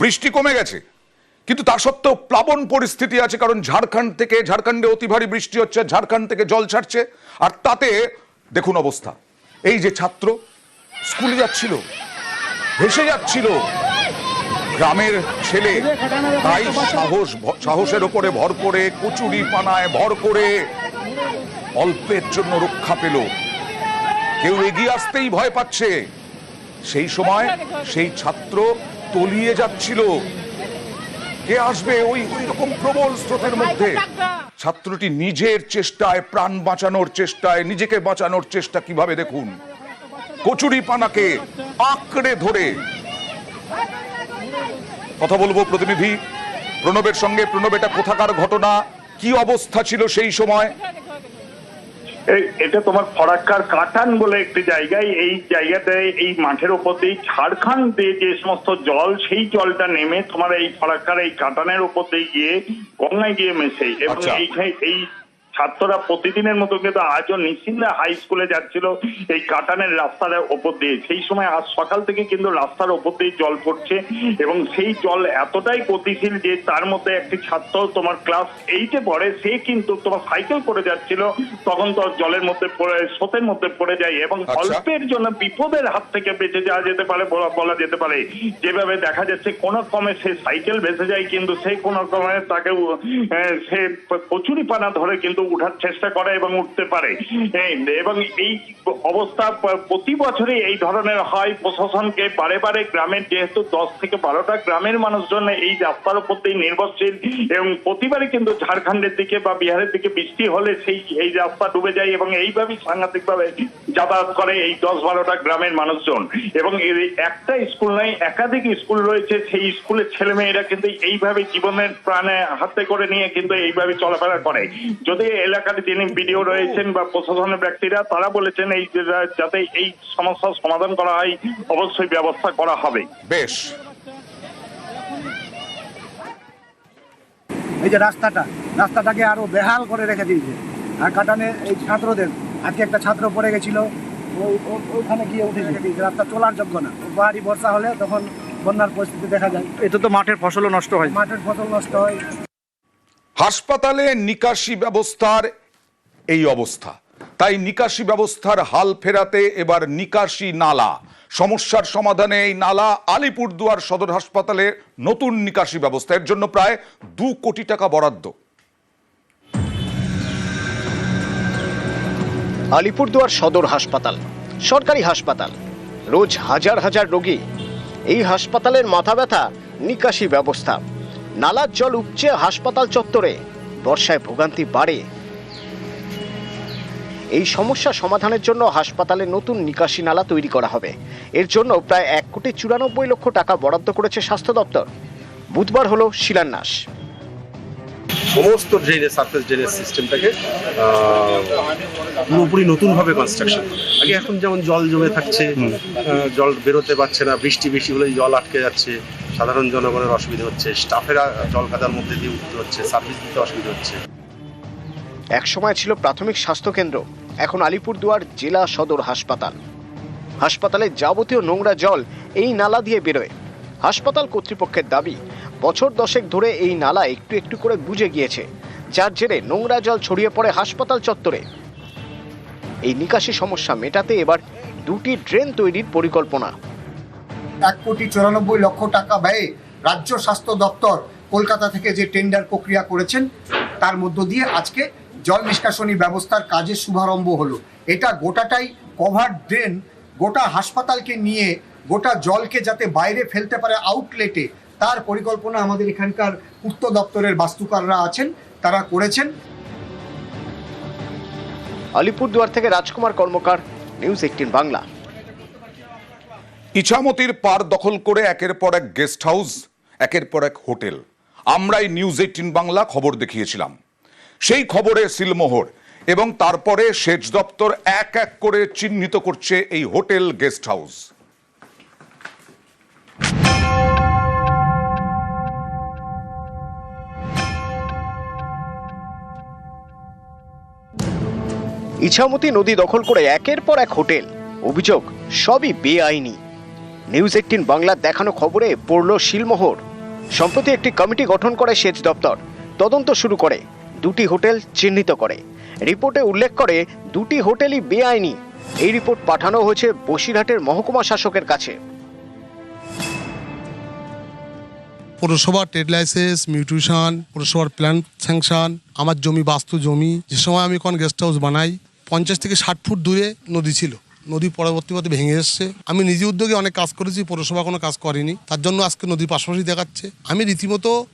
বৃষ্টি কমে গেছে। কিন্তু তা সত্ত্বেও প্লাবন পরিস্থিতি আছে, কারণ ঝাড়খণ্ড থেকে, ঝাড়খণ্ডে অতি ভারী বৃষ্টি হচ্ছে, ঝাড়খণ্ড থেকে জল ছাড়ছে, আর তাতে দেখুন অবস্থা। এই যে ছাত্র, স্কুলে যাচ্ছিল, ভেসে যাচ্ছিল। গ্রামের ছেলে তাই সাহস, সাহসের ওপরে ভর করে, কচুরি পানায় ভর করে অল্পের জন্য রক্ষা পেল। কেউ এগিয়ে আসতেই ভয় পাচ্ছে। সেই সময় সেই ছাত্র তলিয়ে যাচ্ছিল। কে আসবে ওই ওই রকম প্রবল স্রোতের মধ্যে? ছাত্রটি নিজের চেষ্টায় প্রাণ বাঁচানোর চেষ্টায়, নিজেকে বাঁচানোর চেষ্টা কীভাবে দেখুন? কচুরি পানাকে আঁকড়ে ধরে। কথা বলব প্রতিনিধি। প্রণবের সঙ্গে প্রণব, এটা কোথাকার ঘটনা? কি অবস্থা ছিল সেই সময়? এটা তোমার ফরাক্কার কাটান বলে একটি জায়গায় এই জায়গাতে এই মাঠের ওপর দিয়ে ঝাড়খান দিয়ে যে সমস্ত জল সেই জলটা নেমে তোমার এই ফরাক্কার এই কাটানের ওপর দিয়ে গিয়ে গঙ্গায় গিয়ে মেশে এবং আচ্ছা। এইখানে এই ছাত্ররা প্রতিদিনের মতো কিন্তু আজও নিশ্চিন্তে হাই স্কুলে যাচ্ছিল এই কাটানের রাস্তার ওপর দিয়ে সেই সময় আজ সকাল থেকে কিন্তু রাস্তার ওপর দিয়ে জল পড়ছে এবং সেই জল এতটাই গতিশীল যে তার মধ্যে একটি ছাত্র তোমার ক্লাস এইটে পড়ে সে কিন্তু তোমার সাইকেল করে যাচ্ছিল তখন তো জলের মধ্যে পড়ে স্রোতের মধ্যে পড়ে যায় এবং আচ্ছা। অল্পের জন্য বিপদের হাত থেকে বেঁচে যাওয়া যেতে পারে বলা যেতে পারে যেভাবে দেখা যাচ্ছে কোন ক্রমে সে সাইকেল ভেসে যায় কিন্তু সেই কোন ক্রমে তাকে সে কচুরি পানা ধরে কিন্তু উঠার চেষ্টা করে এবং উঠতে পারে। এবং এই অবস্থা প্রতি বছরই এই ধরনের হয়। প্রশাসনকে বারে বারে গ্রামের যেহেতু দশ থেকে বারোটা গ্রামের মানুষজন এই রাস্তার উপর দিয়ে নির্ভরশীল এবং প্রতিবারই কিন্তু ঝাড়খণ্ডের দিকে বা বিহারের দিকে বৃষ্টি হলে সেই, এই রাস্তা ডুবে যায় এবং এইভাবেই সাংঘাতিকভাবে যাতায়াত করে এই দশ বারোটা গ্রামের মানুষজন। এবং একটা স্কুল নয় একাধিক স্কুল রয়েছে। সেই স্কুলের ছেলে মেয়েরা কিন্তু এইভাবে জীবনের প্রাণে হাতে করে নিয়ে কিন্তু এইভাবে চলাফেরা করে। যদি এলাকার যিনি বিডিও রয়েছেন বা প্রশাসনের ব্যক্তিরা তারা বলেছেন এই যাতে এই সমস্যার সমাধান করা হয় অবশ্যই ব্যবস্থা করা হবে। বেশ। এই যে রাস্তাটা রাস্তাটাকে আরও বেহাল করে রেখে দিয়েছে। আর কাটানে এই ছাত্রদের আজকে একটা ছাত্র পড়ে গেছিল ওই ও- ওইখানে গিয়ে উঠে গেছে। রাস্তা চলার যোগ্য না। ভারী বর্ষা হলে তখন বন্যার পরিস্থিতি দেখা যায়। এটা তো মাঠের ফসলও নষ্ট হয়। মাঠের ফসল নষ্ট হয়। হাসপাতালে নিকাশি ব্যবস্থার এই অবস্থা। তাই নিকাশি ব্যবস্থার হাল ফেরাতে এবার নিকাশি নালা। সমস্যার সমাধানে এই নালা আলিপুরদুয়ার সদর হাসপাতালে নতুন নিকাশি ব্যবস্থা। এর জন্য প্রায় দু কোটি টাকা বরাদ্দ। আলিপুরদুয়ার সদর হাসপাতাল, সরকারি হাসপাতাল। রোজ হাজার হাজার রোগী। এই হাসপাতালের মাথা ব্যথা নিকাশি ব্যবস্থা। নালার জল উপচে হাসপাতাল চত্বরে বর্ষায় ভোগান্তি বাড়ে। এই সমস্যা সমাধানের জন্য হাসপাতালে নতুন নিকাশি নালা তৈরি করা হবে। এর জন্য প্রায় এক কোটি চুরানব্বই লক্ষ টাকা বরাদ্দ করেছে স্বাস্থ্য দপ্তর। বুধবার হলো শিলান্যাস। সমস্ত ড্রেনেজ সার্ফেস ড্রেনেজ সিস্টেমটাকে পুরোপুরি নতুনভাবে কনস্ট্রাকশন আগে এখন যেমন জল জমে থাকছে জল বেরোতে পারছে না বৃষ্টি বেশি হলেই জল আটকে যাচ্ছে। সাধারণ জনগণের অসুবিধা হচ্ছে স্টাফেরা জল কাদার মধ্যে দিয়ে উঠতে হচ্ছে সার্ভিস দিতে অসুবিধা হচ্ছে। এক সময় ছিল প্রাথমিক স্বাস্থ্যকেন্দ্র এখন আলিপুরদুয়ার জেলা সদর হাসপাতাল। হাসপাতালে যাবতীয় নোংরা জল এই নালা দিয়ে বেরোয়। হাসপাতাল কর্তৃপক্ষের দাবি, বছর দশেক ধরে এই নালা একটু একটু করে বুঝে গিয়েছে, যার জেরে নোংরা জল ছড়িয়ে পড়ে হাসপাতাল চত্বরে। এই নিকাশি সমস্যা মেটাতে এবার দুটি ড্রেন তৈরির পরিকল্পনা। এক কোটি চুরানব্বই লক্ষ টাকা ব্যয়ে রাজ্য স্বাস্থ্য দপ্তর কলকাতা থেকে যে টেন্ডার প্রক্রিয়া করেছেন, তার মধ্য দিয়ে আজকে জল নিষ্কাশনী ব্যবস্থার কাজের শুভারম্ভ হলো। এটা গোটাটাই কভার ড্রেন গোটা হাসপাতালকে নিয়ে, গোটা জলকে যাতে বাইরে ফেলতে পারে আউটলেটে তার পরিকল্পনা আমাদের এখানকার পূর্ত দপ্তরের বাস্তুকাররা আছেন, তারা করেছেন। আলিপুরদুয়ার থেকে রাজকুমার কর্মকার, নিউজ এইটিন বাংলা। ইছামতির পার দখল করে একের পর এক গেস্ট হাউস, একের পর এক হোটেল। আমরাই নিউজ এইটিন বাংলা খবর দেখিয়েছিলাম। সেই খবরে সিলমোহর এবং তারপরে সেচ দপ্তর এক এক করে চিহ্নিত করছে এই হোটেল গেস্ট হাউস। ইছামতি নদী দখল করে একের পর এক হোটেল। অভিযোগ, সবই বেআইনি। নিউজ এইটিন বাংলার দেখানো খবরে পড়ল শিলমোহর। সম্প্রতি একটি কমিটি গঠন করে সেচ দপ্তর। তদন্ত শুরু করে, দুটি হোটেল চিহ্নিত করে। রিপোর্টে উল্লেখ করে, দুটি হোটেলই বেআইনি। এই রিপোর্ট পাঠানো হয়েছে বসিরহাটের মহকুমা শাসকের কাছে। পৌরসভা ট্রেড লাইসেন্স, মিউটিউশন, পৌরসভার প্ল্যান স্যাংশন, আমার জমি বাস্তু জমি, যে সময় আমি এখন গেস্ট হাউস বানাই, পঞ্চাশ থেকে ষাট ফুট দূরে নদী ছিল। নদী পরবর্তী পথে ভেঙে এসছে। আমি নিজে উদ্যোগে অনেক কাজ করেছি, পৌরসভা কোনো কাজ করেনি। তার জন্য আজকে নদীর পাশাপাশি দেখাচ্ছে। আমি রীতিমতো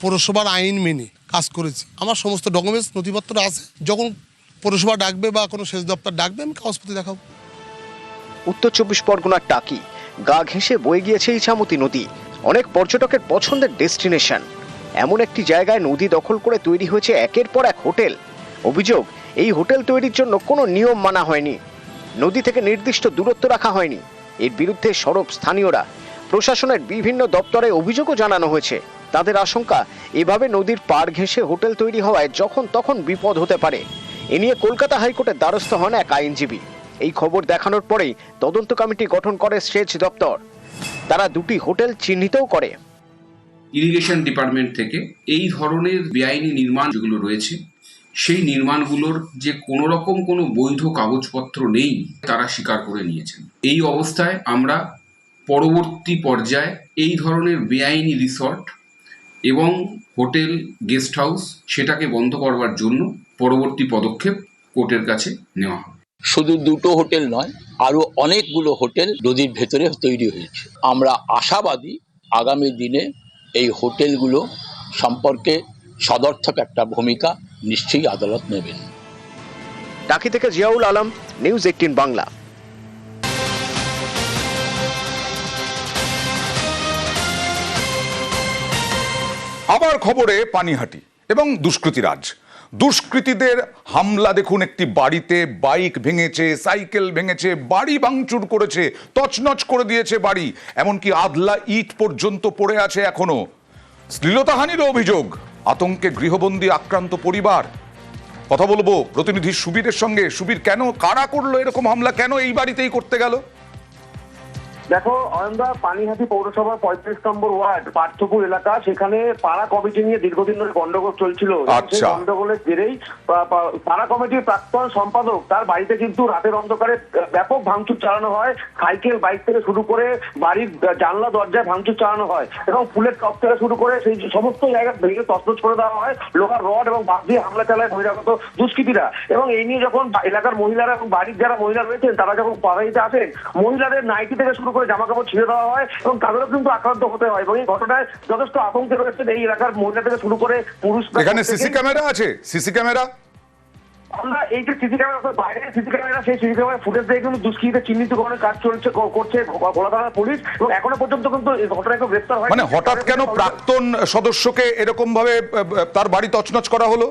পৌরসভার আইন মেনে কাজ করেছি। আমার সমস্ত ডকুমেন্টস, নথিপত্র আছে। যখন পৌরসভা ডাকবে বা কোনো সেচ দপ্তর ডাকবে, আমি কাগজপত্র দেখাবো। উত্তর চব্বিশ পরগনার টাকি। গা ঘেঁষে বয়ে গিয়েছে ইছামতি নদী। অনেক পর্যটকের পছন্দের ডেস্টিনেশন। এমন একটি জায়গায় নদী দখল করে তৈরি হয়েছে একের পর এক হোটেল। অভিযোগ, এই হোটেল তৈরির জন্য কোনো নিয়ম মানা হয়নি। নদী থেকে নির্দিষ্ট দূরত্ব রাখা হয়নি। এর বিরুদ্ধে সরব স্থানীয়রা। প্রশাসনের বিভিন্ন দপ্তরে অভিযোগও জানানো হয়েছে। তাদের আশঙ্কা, এভাবে নদীর পাড় ঘেঁষে হোটেল তৈরি হওয়ায় যখন তখন বিপদ হতে পারে। এ নিয়ে কলকাতা হাইকোর্টের দ্বারস্থ হন এক আইনজীবী। এই খবর দেখানোর পরেই তদন্ত কমিটি গঠন করে সেচ দপ্তর। তারা দুটি হোটেল চিহ্নিতও করে। ইরিগেশন ডিপার্টমেন্ট থেকে এই ধরনের বেআইনি নির্মাণ যেগুলো রয়েছে। সেই নির্মাণগুলোর যে কোনো রকম কোনো বৈধ কাগজপত্র নেই, তারা স্বীকার করে নিয়েছেন। এই অবস্থায় আমরা পরবর্তী পর্যায়ে এই ধরনের বেআইনি রিসর্ট এবং হোটেল, গেস্ট হাউস সেটাকে বন্ধ করবার জন্য পরবর্তী পদক্ষেপ কোর্টের কাছে নেওয়া হবে। শুধু দুটো হোটেল নয় আরও অনেকগুলো হোটেল নদীর ভেতরে তৈরি হয়েছে। আমরা আশাবাদী আগামী দিনে এই হোটেলগুলো সম্পর্কে সদর্থক একটা ভূমিকা নিশ্চয়ই আদালত নেবেন। টাকি থেকে জিয়াউল আলম নিউজ এইটিন বাংলা। আবার খবরে পানিহাটি এবং দুষ্কৃতিরাজ। দুষ্কৃতীদের হামলা দেখুন একটি বাড়িতে বাইক ভেঙেছে সাইকেল ভেঙেছে বাড়ি ভাঙচুর করেছে তছনছ করে দিয়েছে বাড়ি এমনকি আদলা ইট পর্যন্ত পড়ে আছে এখনও। শ্লীলতাহানির অভিযোগ। আতঙ্কে গৃহবন্দী আক্রান্ত পরিবার। কথা বলব প্রতিনিধি সুবীরের সঙ্গে। সুবীর, কেন, কারা করল এরকম হামলা? কেন এই বাড়িতেই করতে গেল? দেখো অয়নদা পানিহাটি পৌরসভার পঁয়ত্রিশ নম্বর ওয়ার্ড পার্থপুর এলাকা সেখানে পাড়া কমিটি নিয়ে দীর্ঘদিন ধরে গন্ডগোল চলছিল। এবং সেই আচ্ছা। গন্ডগোলের জেরেই পাড়া কমিটির প্রাক্তন সম্পাদক তার বাড়িতে কিন্তু রাতের অন্ধকারে ব্যাপক ভাঙচুর চালানো হয়। সাইকেল বাইক থেকে শুরু করে বাড়ির জানলা দরজায় ভাঙচুর চালানো হয় এবং ফুলের টপ থেকে শুরু করে সেই সমস্ত জায়গা ভেঙে তছনছ করে দেওয়া হয়। লোহার রড এবং বাঁশ দিয়ে হামলা চালায় বহিরাগত দুষ্কৃতীরা। এবং এই নিয়ে যখন এলাকার মহিলারা এবং বাড়ির যারা মহিলা রয়েছেন তারা যখন পাড়াইতে আসেন মহিলাদের নাইটি থেকে শুরু করে জামা কাপড় ছিঁড়ে দেওয়া হয় এবং তাদেরও কিন্তু আক্রান্ত হতে হয় এবং এই ঘটনায় যথেষ্ট আতঙ্কে রয়েছেন এই এলাকার মহিলা থেকে শুরু করে পুরুষ এখানে সিসি ক্যামেরা আছে? C C camera? আমরা এই যে সিসি ক্যামেরা বাইরে সিসি ক্যামেরা সেই সিসি ক্যামেরা ফুটেজ দিয়ে কিন্তু দুষ্কৃতীদের চিহ্নিতকরণের কাজ চলছে করছে গোলা থানার পুলিশ এবং এখনও পর্যন্ত কিন্তু এই ঘটনায় কেউ গ্রেফতার হয় মানে হঠাৎ কেন প্রাক্তন সদস্যকে এরকম ভাবে তার বাড়ি তছনছ করা হলো?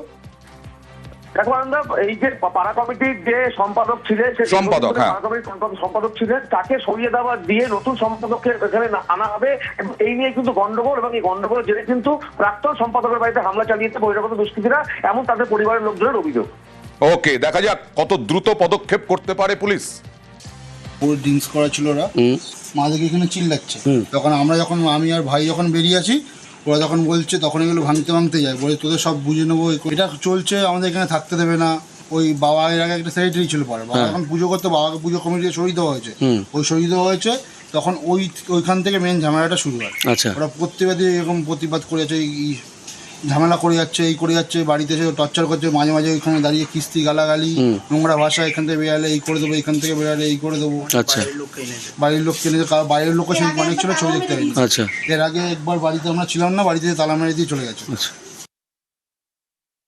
এই যে পাড়া কমিটির যে সম্পাদক ছিলেন সে সম্পাদক, হ্যাঁ। সম্পাদক- সম্পাদক ছিলেন তাকে সরিয়ে দেওয়া দিয়ে নতুন সম্পাদককে এখানে না- আনা হবে এই নিয়ে কিন্তু গন্ডগোল এবং এই গন্ডগোলের জেরে কিন্তু প্রাক্তন সম্পাদকের বাড়িতে হামলা চালিয়েছে বহিরাগত দুষ্কৃতীরা এমন তাদের পরিবারের লোকজনের অভিযোগ। ওকে দেখা যাক কত দ্রুত পদক্ষেপ করতে পারে পুলিশ। পুরো ড্রিঙ্কস করা ছিল ওরা। মাদেরকে এখানে চিল্লাচ্ছে। তখন আমরা যখন আমি আর ভাই যখন বেরিয়ে আছি ওরা যখন বলছে তখন এগুলো ভাঙতে ভাঙতে যায়। বলে তোদের সব বুঝে নেব এটা চলছে আমাদের এখানে থাকতে দেবে না। ওই বাবা এর আগে একটা সেক্রেটারি ছিল পরে। বাবা এখন পুজো করতে বাবাকে পুজো কমিটি সরিয়ে দেওয়া হয়েছে। ওই সরিয়ে দেওয়া হয়েছে তখন ওই ওইখান থেকে মেন ঝামেলাটা শুরু হয়। আচ্ছা। ওরা প্রতিবাদী এরকম প্রতিবাদ করেছে এই ঝামেলা করে যাচ্ছে এই করে যাচ্ছে বাড়িতে এসে টর্চার করছে মাঝে মাঝে ওইখানে দাঁড়িয়ে কিস্তি গালাগালি নোংরা ভাষা এখান থেকে বেরালে এই করে দেবো এখান থেকে বেরালে এই করে দেবো। আচ্ছা। বাড়ির লোক কিনে বাইরের লোকও সেই অনেক ছিল ছবি দেখতে পাইনি। আচ্ছা। এর আগে একবার বাড়িতে আমরা ছিলাম না বাড়িতে তালা মেরে দিয়ে চলে গেছে। আচ্ছা।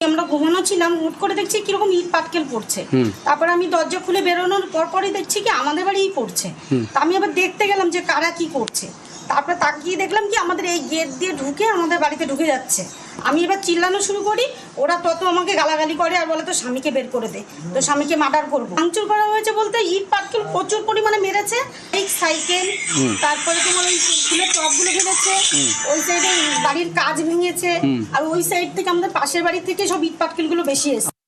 আমরা ঘুমানো ছিলাম হুট করে দেখছি কীরকম ইট পাটকেল পড়ছে। তারপরে আমি দরজা খুলে বেরোনোর পর পরই দেখছি কি আমাদের বাড়িই পড়ছে। তা আমি আবার দেখতে গেলাম যে কারা কি করছে। তারপরে তাকিয়ে দেখলাম কি আমাদের এই গেট দিয়ে ঢুকে আমাদের বাড়িতে ঢুকে যাচ্ছে। আমি এবার চিল্লানো শুরু করি ওরা তত আমাকে গালাগালি করে আর বলে তো স্বামীকে বের করে দে তো স্বামীকে মার্ডার করব। ভাঙচুর করা হয়েছে বলতে ইট পাটকেল প্রচুর পরিমাণে মেরেছে। এই সাইকেল তারপরে তোমার ওই ফুলের টবগুলো ভেঙেছে ওই সাইডে বাড়ির কাজ ভেঙেছে আর ওই সাইড থেকে আমাদের পাশের বাড়ি থেকে সব ইট পাটকেলগুলো বেশি এসেছে।